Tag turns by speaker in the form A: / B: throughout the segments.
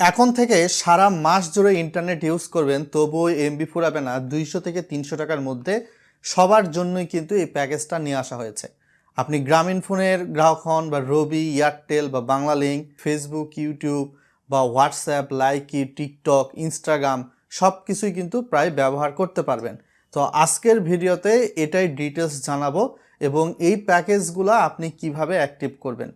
A: এখন থেকে সারা মাস জুড়ে ইন্টারনেট ইউজ করবেন, তবুও এমবি ফুরাবে না, দুইশো থেকে তিনশো টাকার মধ্যে সবার জন্যই কিন্তু এই প্যাকেজটা নিয়ে আসা হয়েছে। আপনি গ্রামীণ ফোনের গ্রাহক হন বা রবি এয়ারটেল বা বাংলা লিঙ্ক ফেসবুক ইউটিউব বা হোয়াটসঅ্যাপ লাইকি টিকটক ইনস্টাগ্রাম সব কিছুই কিন্তু প্রায় ব্যবহার করতে পারবেন। তো আজকের ভিডিওতে এটাই ডিটেলস জানাব এবং এই প্যাকেজগুলো আপনি কীভাবে অ্যাক্টিভ করবেন।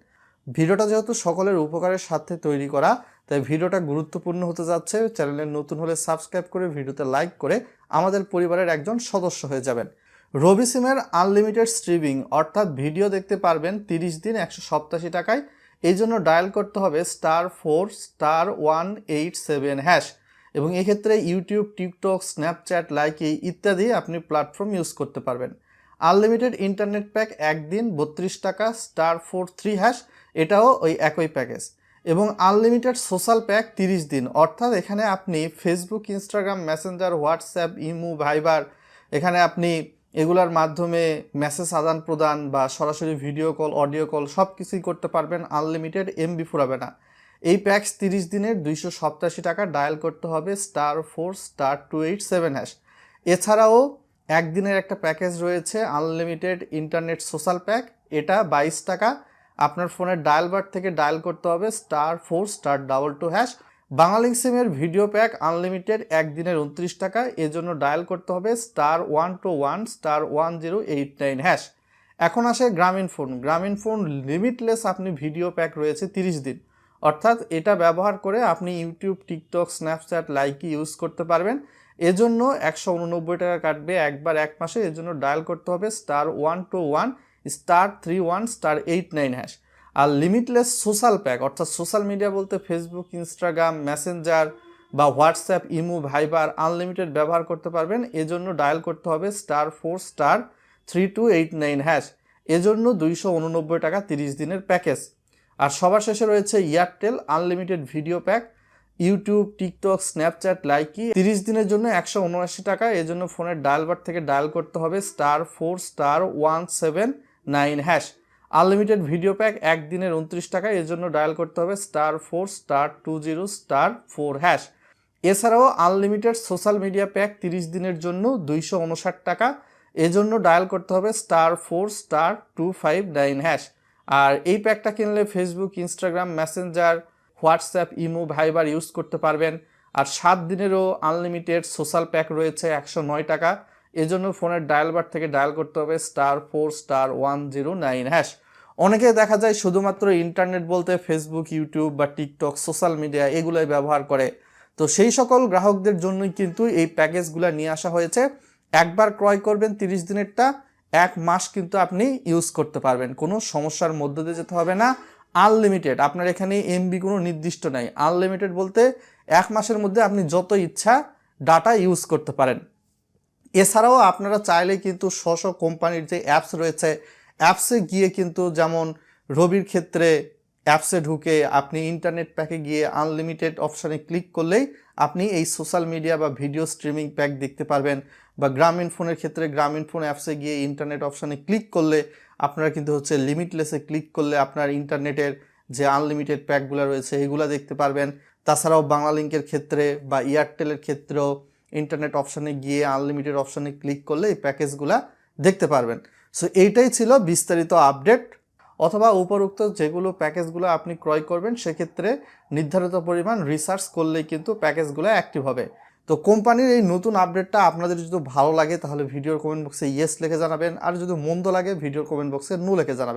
A: ভিডিওটা যেহেতু সকলের উপকারের সাথে তৈরি করা তাই ভিডিওটা গুরুত্বপূর্ণ হতে যাচ্ছে। চ্যানেলে নতুন হলে সাবস্ক্রাইব করে ভিডিওতে লাইক করে আমাদের পরিবারের একজন সদস্য হয়ে যাবেন। রবি সিমের আনলিমিটেড স্ট্রিমিং, অর্থাৎ ভিডিও দেখতে পারবেন তিরিশ দিন একশো সপ্তাশি টাকায়। এই জন্য ডায়াল করতে হবে star four, star one, eight, seven hash এবং এক্ষেত্রে ইউটিউব, টিকটক, স্ন্যাপচ্যাট, লাইকি ইত্যাদি আপনি প্ল্যাটফর্ম ইউজ করতে পারবেন। আনলিমিটেড ইন্টারনেট প্যাক একদিন বত্রিশ টাকা, স্টার ফোর, থ্রি হ্যাশ, এটাও ওই একই প্যাকেজ। এবং আনলিমিটেড সোশ্যাল প্যাক তিরিশ দিন। অর্থাৎ এখানে আপনি ফেসবুক ইনস্টাগ্রাম মেসেঞ্জার হোয়াটসঅ্যাপ ইমু ভাইবার এখানে আপনি এগুলার মাধ্যমে মেসেজ আদান প্রদান বা সরাসরি ভিডিও কল অডিও কল সব কিছুই করতে পারবেন। আনলিমিটেড এমবি ফুরাবে না। এই প্যাক্স তিরিশ দিনের দুইশো সপ্তাশি টাকা ডায়াল করতে হবে star four star two eight seven hash এছাড়াও একদিনের একটা প্যাকেজ রয়েছে আনলিমিটেড ইন্টারনেট সোশ্যাল প্যাক এটা বাইশ টাকা আপনার ফোনের ডায়াল বার থেকে ডায়াল করতে হবে star four star double two hash Banglalink সিমের ভিডিও প্যাক আনলিমিটেড একদিনের উনত্রিশ টাকা। এজন্য ডায়াল করতে হবে star one two one star one zero eight nine hash এখন আসে Grameen phone. Grameen phone limitless আপনি ভিডিও প্যাক রয়েছে তিরিশ দিন। অর্থাৎ এটা ব্যবহার করে আপনি YouTube TikTok Snapchat Likee use করতে পারবেন। এজন্য একশো উননব্বই টাকা কাটবে একবার এক মাসে। এজন্য ডায়াল করতে হবে star one two one star three one star eight nine hash আর লিমিটলেস সোশ্যাল প্যাক অর্থাৎ সোশ্যাল মিডিয়া বলতে ফেসবুক ইনস্টাগ্রাম মেসেঞ্জার বা হোয়াটসঅ্যাপ ইমো ভাইবার আনলিমিটেড ব্যবহার করতে পারবেন। এজন্য ডায়াল করতে হবে star four star three two eight nine hash এজন্য দুইশো উননব্বই টাকা তিরিশ দিনের প্যাকেজ আর সবার শেষে রয়েছে Airtel unlimited video pack YouTube TikTok Snapchat Likee তিরিশ দিনের জন্য একশো উনআশি টাকা। এজন্য ফোনের ডায়াল বার থেকে ডায়াল করতে হবে star four star one seven nine hash. Unlimited video pack একদিনের উনত্রিশ টাকা এর জন্য ডায়াল করতে হবে star four, star two zero, star four hash. এছাড়াও আনলিমিটেড সোশ্যাল মিডিয়া প্যাক তিরিশ দিনের জন্য দুইশো উনষাট টাকা। এজন্য ডায়াল করতে হবে star four, star two five, nine hash. আর এই প্যাকটা কিনলে Facebook, Instagram, Messenger, WhatsApp, imo, Viber use করতে পারবেন। আর সাত দিনেরও আনলিমিটেড সোশ্যাল প্যাক রয়েছে একশো নয় টাকা। এজন্য ফোনের ডায়াল বার থেকে ডায়াল করতে হবে star four star one zero nine hash অনেকে দেখা যায় শুধুমাত্র ইন্টারনেট বলতে ফেসবুক ইউটিউব বা টিকটক সোশ্যাল মিডিয়া এগুলোই ব্যবহার করে। তো সেই সকল গ্রাহকদের জন্যই কিন্তু এই প্যাকেজগুলো নিয়ে আসা হয়েছে। একবার ক্রয় করবেন তিরিশ দিনেরটা, এক মাস কিন্তু আপনি ইউজ করতে পারবেন। কোনো সমস্যার মধ্যে দিয়ে যেতে হবে না। আনলিমিটেড আপনার এখানে এমবি কোনো নির্দিষ্ট নাই। আনলিমিটেড বলতে এক মাসের মধ্যে আপনি যত ইচ্ছা ডাটা ইউজ করতে পারেন। এছাড়াও আপনারা চাইলে কিন্তু স্ব স্ব কোম্পানির যে অ্যাপস রয়েছে, অ্যাপসে গিয়ে কিন্তু যেমন রবির ক্ষেত্রে অ্যাপসে ঢুকে আপনি ইন্টারনেট প্যাকে গিয়ে আনলিমিটেড অপশানে ক্লিক করলেই আপনি এই সোশ্যাল মিডিয়া বা ভিডিও স্ট্রিমিং প্যাক দেখতে পারবেন বা গ্রামীণ ফোনের ক্ষেত্রে গ্রামীণ ফোন অ্যাপসে গিয়ে ইন্টারনেট অপশানে ক্লিক করলে আপনারা কিন্তু হচ্ছে লিমিটলেসে ক্লিক করলে আপনার ইন্টারনেটের যে আনলিমিটেড প্যাকগুলো রয়েছে, এগুলো দেখতে পারবেন। তাছাড়াও বাংলা লিঙ্কের ক্ষেত্রে বা এয়ারটেলের ক্ষেত্রেও ইন্টারনেট অপশানে গিয়ে আনলিমিটেড অপশানে ক্লিক করলে এই প্যাকেজগুলো দেখতে পারবেন। সো এইটাই ছিল বিস্তারিত আপডেট অথবা উপরোক্ত যেগুলো প্যাকেজগুলো আপনি ক্রয় করবেন, সেক্ষেত্রে নির্ধারিত পরিমাণ রিসার্চ করলেই কিন্তু প্যাকেজগুলো অ্যাক্টিভ হবে। তো কোম্পানির এই নতুন আপডেটটা আপনাদের যদি ভালো লাগে, তাহলে ভিডিওর কমেন্ট বক্সে ইয়েস লিখে জানাবেন। আর যদি মন্দ লাগে ভিডিওর কমেন্ট বক্সে নো লিখে জানাবেন।